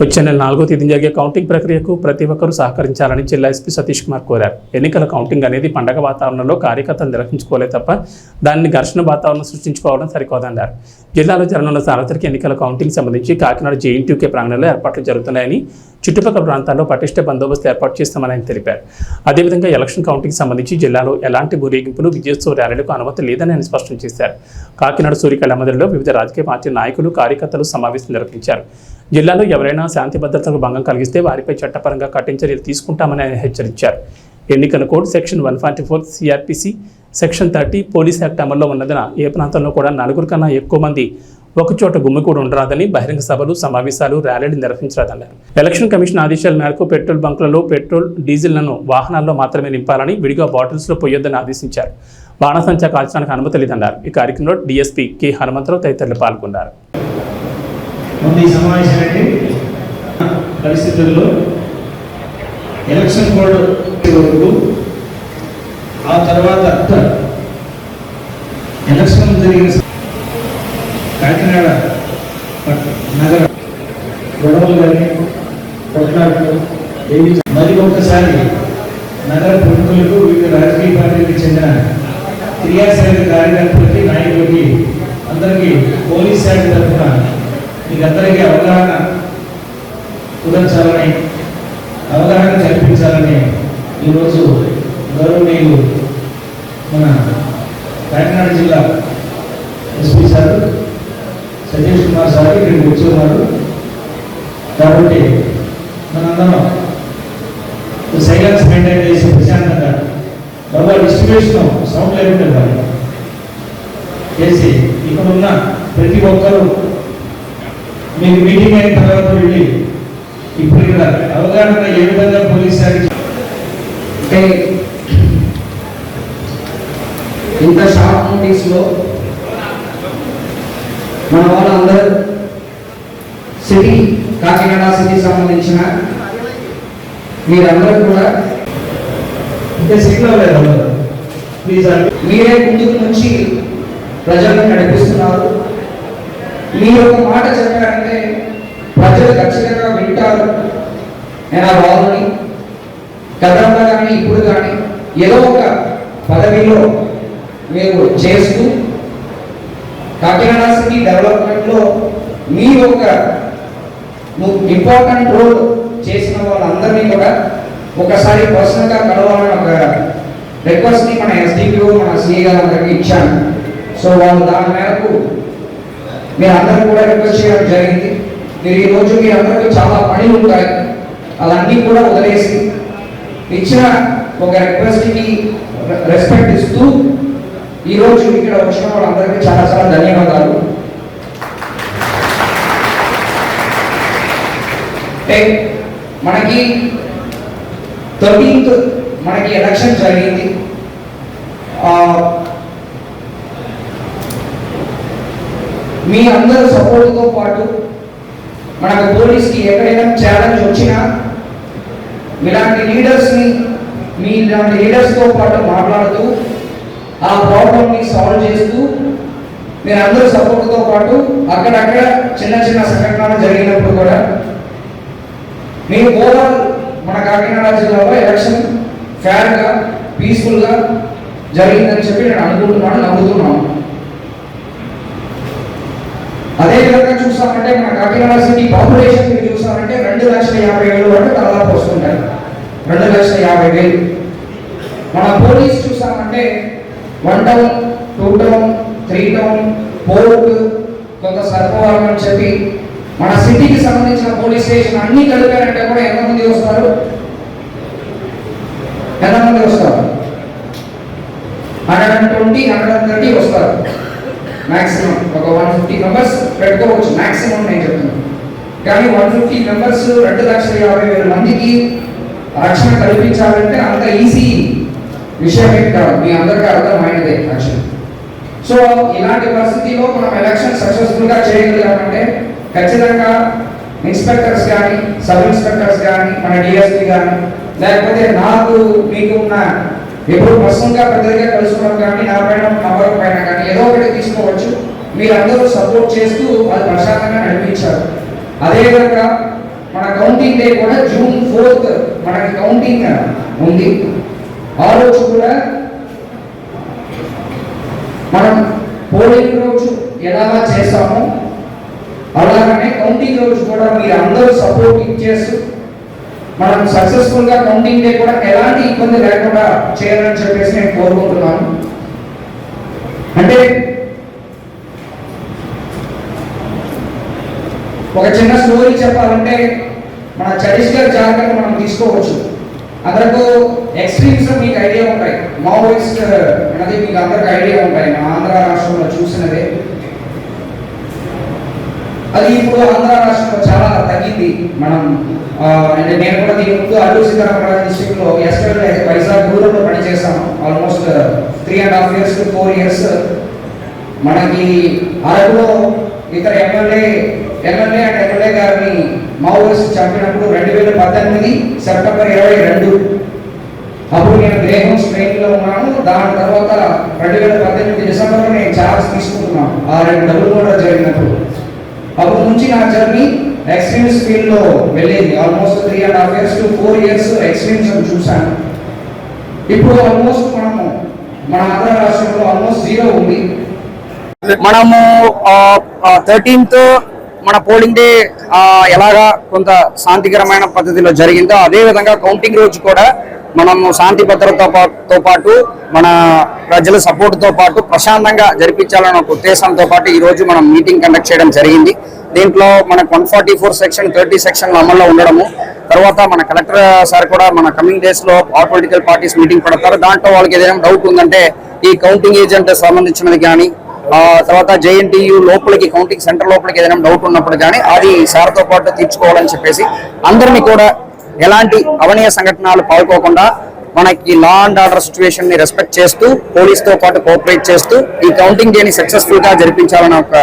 వచ్చే నెల నాలుగో తేదీ జరిగే కౌంటింగ్ ప్రక్రియకు ప్రతి ఒక్కరూ సహకరించాలని జిల్లా ఎస్పీ సతీష్ కుమార్ కోరారు. ఎన్నికల కౌంటింగ్ అనేది పండగ వాతావరణంలో కార్యకర్తలు నిర్వహించుకోలే తప్ప దాన్ని ఘర్షణ వాతావరణం సృష్టించుకోవడం సరికోదన్నారు జిల్లాలో జరగనున్న సార్వత్రిక ఎన్నికల కౌంటింగ్ సంబంధించి కాకినాడ జేఎన్టీయూకే ప్రాంగణంలో ఏర్పాట్లు జరుగుతున్నాయని చుట్టుపక్కల ప్రాంతాల్లో పటిష్ట బందోబస్తు ఏర్పాటు చేస్తామని ఆయన తెలిపారు. అదేవిధంగా ఎలక్షన్ కౌంటింగ్ సంబంధించి జిల్లాలో ఎలాంటి ఊరేగింపులు విజయోత్సవ ర్యాలీలకు అనుమతి లేదని ఆయన స్పష్టం చేశారు. కాకినాడ సూర్యకళ మందిరంలో వివిధ రాజకీయ పార్టీ నాయకులు కార్యకర్తలు సమావేశం నిర్వహించారు. జిల్లాలో ఎవరైనా శాంతి భద్రతలకు భంగం కలిగిస్తే వారిపై చట్టపరంగా కఠిన చర్యలు తీసుకుంటామని ఆయన హెచ్చరించారు. ఎన్నికల code section one forty four CRPC section thirty police act అమల్లో ఉన్నదిన ఏ ప్రాంతంలో కూడా నలుగురు కన్నా ఎక్కువ మంది ఒకచోట గుమ్మికూడి ఉండరాదని బహిరంగ సభలు సమావేశాలు ర్యాలీలు నిర్వహించరాదన్నారు. ఎలక్షన్ కమిషన్ ఆదేశాల మేరకు పెట్రోల్ బంకులలో పెట్రోల్ డీజిల్లను వాహనాల్లో మాత్రమే నింపాలని విడిగా బాటిల్స్లో పొయ్యొద్దని ఆదేశించారు. బాణసంచా కాల్చడానికి అనుమతి లేదన్నారు. ఈ కార్యక్రమంలో డీఎస్పీ కె హనుమంతరావు తదితరులు పాల్గొన్నారు. ముందు ఈ సమావేశానికి పరిస్థితుల్లో ఎలక్షన్ కోడ్ వరకు ఆ తర్వాత ఎలక్షన్ జరిగిన కాకినాడ నగర గొడవలు కానీ కొట్లాటలు ఏవి మరి ఒకసారి నగర ప్రముఖులకు వివిధ రాజకీయ పార్టీలకు చెందిన క్రియాశీలక కార్యకర్తలకి నాయకులకి అందరికీ పోలీస్ శాఖ తరఫున మీకందరికీ అవగాహన కుదర్చాలని అవగాహన కల్పించాలని ఈరోజు గౌరవనీయులు మన కాకినాడ జిల్లా SP sir Satish Kumar sir ఇక్కడికి వచ్చేవారు. కాబట్టి మనందరం సైలెన్స్ మెయింటైన్ చేసి ప్రశాంతంగా బాబా డిస్ట్రిబ్యూషన్ సౌండ్ లేకుండా చేసి ఇక్కడ ఉన్న ప్రతి ఒక్కరూ మీకు మీటింగ్ అయిన తర్వాత వెళ్ళి ఇప్పుడు ఇక్కడ అవగాహన ఏ విధంగా పోలీస్ అంటే ఇంత షార్ట్ నోటీస్లో మన వాళ్ళందరూ సిటీ కాకినాడ సిటీ సంబంధించిన మీరందరూ కూడా ఇంకా సిగ్నల్ లేదు. ప్లీజ్ మీరే ముందుకు నుంచి ప్రజలను నడిపిస్తున్నారు మీరు ఒక మాట చెప్పారంటే ప్రజలు ఖచ్చితంగా వింటారు. నేను ఆ వాళ్ళని గతంలో కానీ ఇప్పుడు కానీ ఏదో ఒక పదవిలో మీరు చేస్తూ కాకినాడ సిటీ డెవలప్మెంట్లో మీరు ఒక ఇంపార్టెంట్ రోల్ చేసిన వాళ్ళందరినీ కూడా ఒకసారి పర్సనల్గా కలవాలని ఒక రిక్వెస్ట్ని మన ఎస్డిపిఓ మన సిఏ గారు అందరికీ ఇచ్చాను. సో వాళ్ళు దాని మేరకు మీరు అందరూ కూడా రిక్వెస్ట్ చేయడం జరిగింది. మీరు ఈ మీ అందరికీ చాలా పనులు ఉంటాయి. అలాంటివి కూడా వదిలేసి ఇచ్చిన ఒక రిక్వెస్ట్కి రెస్పెక్ట్ ఇస్తూ ఈ ఇక్కడ వచ్చిన వాళ్ళందరికీ చాలా చాలా ధన్యవాదాలు. అంటే మనకి థర్టీన్త్ మనకి ఎలక్షన్ జరిగింది. మీ అందరి సపోర్ట్తో పాటు మనకు పోలీస్కి ఎక్కడైనా ఛాలెంజ్ వచ్చినా ఇలాంటి లీడర్స్ని మీ ఇలాంటి లీడర్స్తో పాటు మాట్లాడుతూ ఆ ప్రాబ్లమ్ని సాల్వ్ చేస్తూ మీరు అందరూ సపోర్ట్తో పాటు అక్కడక్కడ చిన్న చిన్న సంఘటనలు జరిగినప్పుడు కూడా మీరు ఓవరాల్ మన కాకినాడ జిల్లాలో ఎలక్షన్ ఫేర్గా పీస్ఫుల్గా జరిగిందని చెప్పి నేను అనుకుంటున్నాను నమ్ముతున్నాను. అదే విధంగా చూసామంటే మన కాకినాడ సిటీ పాపులేషన్ మీరు చూసామంటే రెండు లక్షల యాభై వేలు వరకు దాదాపు వస్తుంటాయి రెండు లక్షల యాభై వేలు మన పోలీస్ చూసామంటే one town two town three town port కొంత సర్పవరం అని చెప్పి మన సిటీకి సంబంధించిన పోలీస్ స్టేషన్ అన్ని కలిపారంటే కూడా ఎంతమంది వస్తారు ఎంతమంది వస్తారు hundred and twenty hundred and thirty వస్తారు మాక్సిమం ఒక వన్ ఫిఫ్టీ మెంబర్స్ పెట్టుకోవచ్చు. మ్యాక్సిమం నేను చెప్తున్నాను కానీ వన్ ఫిఫ్టీ మెంబర్స్ రెండు లక్షల యాభై వేల మందికి రక్షణ కల్పించాలంటే అంత ఈజీ విషయం ఏం కాదు. మీ అందరికీ అర్థమైనదే యాక్చువల్ సో ఇలాంటి పరిస్థితిలో మనం ఎలక్షన్ సక్సెస్ఫుల్గా చేయగలిగామంటే ఖచ్చితంగా ఇన్స్పెక్టర్స్ కానీ సబ్ ఇన్స్పెక్టర్స్ కానీ మన డిఎస్పీ కానీ లేకపోతే నాకు మీకు ఉన్న ఎప్పుడు ప్రసంగా పెద్దగా కలుసుకున్నాం కానీ నా పైన నంబర్ పైన కానీ ఏదో ఒకటి తీసుకోవచ్చు. మీరందరూ సపోర్ట్ చేస్తూ అది ప్రశాంతంగా నడిపించారు. అదేవిధంగా మన కౌంటింగ్ డే కూడా జూన్ ఫోర్త్ మనకి కౌంటింగ్ ఉంది. ఆ రోజు కూడా మనం పోలింగ్ రోజు ఎలాగా చేస్తామో అలాగనే కౌంటింగ్ రోజు కూడా మీరు అందరూ సపోర్ట్ ఇచ్చేస్తూ మనం సక్సెస్ఫుల్గా కౌంటింగ్ డే కూడా ఎలాంటి ఇబ్బంది లేకుండా చేయాలని చెప్పేసి నేను కోరుకుంటున్నాను. అంటే ఒక చిన్న స్టోరీ చెప్పాలంటే మన ఛత్తీస్గఢ్ జాగ్రత్త మనం తీసుకోవచ్చు. అందరకు ఎక్స్ట్రీమ్స్ మీకు ఐడియా ఉంటాయి. మావోయిస్ట్ uh, అనేది మీకు అందరికి ఐడియా ఉంటాయి. మన ఆంధ్ర రాష్ట్రంలో చూసినదే. అది ఇప్పుడు ఆంధ్ర రాష్ట్రంలో చాలా తగ్గింది. మనం అంటే నేను కూడా దీని ముందు అల్లూరు సీతారామరాజు డిస్ట్రిక్ట్లో లో వైజాగ్ దూరంలో పనిచేశాను almost three and half years to four years మనకి అరకులో ఇతర ఎమ్మెల్యే ఎమ్మెల్యే అండ్ ఎమ్మెల్యే గారిని మావోయిస్ట్ చంపినప్పుడు రెండు వేల పద్దెనిమిది సెప్టెంబర్ ఇరవై రెండు. అప్పుడు నేను గ్రేహం స్ట్రెయిన్లో ఉన్నాను. దాని తర్వాత రెండు వేల పద్దెనిమిది డిసెంబర్లో నేను ఛార్జ్ తీసుకుంటున్నాను ఆ రెండు డబ్బులు కూడా జరిగినప్పుడు. అప్పటి నుంచి నా జర్నీ ఎక్స్ట్రీమ్స్ ఫీల్డ్లో వెళ్ళింది almost three and half years to four years extremes చూశాను. ఇప్పుడు ఆల్మోస్ట్ మనము మన ఆంధ్ర రాష్ట్రంలో ఆల్మోస్ట్ జీరో ఉంది. మనము థర్టీన్త్ మన పోలింగ్ డే ఎలాగా కొంత శాంతికరమైన పద్ధతిలో జరిగిందో అదే విధంగా కౌంటింగ్ రోజు కూడా మనము శాంతి భద్రతతో పాటు మన ప్రజల సపోర్ట్తో పాటు ప్రశాంతంగా జరిపించాలన్న ఒక ఉద్దేశంతో పాటు ఈరోజు మనం మీటింగ్ కండక్ట్ చేయడం జరిగింది. దీంట్లో మనకు one forty four section thirty section అమల్లో ఉండడము తర్వాత మన కలెక్టర్ సార్ కూడా మన కమింగ్ డేస్లో ఆల్ పొలిటికల్ పార్టీస్ మీటింగ్ పెడతారు. దాంట్లో వాళ్ళకి ఏదైనా డౌట్ ఉందంటే ఈ కౌంటింగ్ ఏజెంట్ సంబంధించినది కానీ తర్వాత జేఎన్టీయు లోపలికి కౌంటింగ్ సెంటర్ లోపలికి ఏదైనా డౌట్ ఉన్నప్పుడు కానీ అది సార్తో పాటు తీర్చుకోవాలని చెప్పేసి అందరినీ కూడా ఎలాంటి అవనీయ సంఘటనలు పాల్పోకుండా మనకి లా అండ్ ఆర్డర్ సిచ్యువేషన్ని రెస్పెక్ట్ చేస్తూ పోలీస్తో పాటు కోఆపరేట్ చేస్తూ ఈ కౌంటింగ్ డేని సక్సెస్ఫుల్గా జరిపించాలన్న ఒక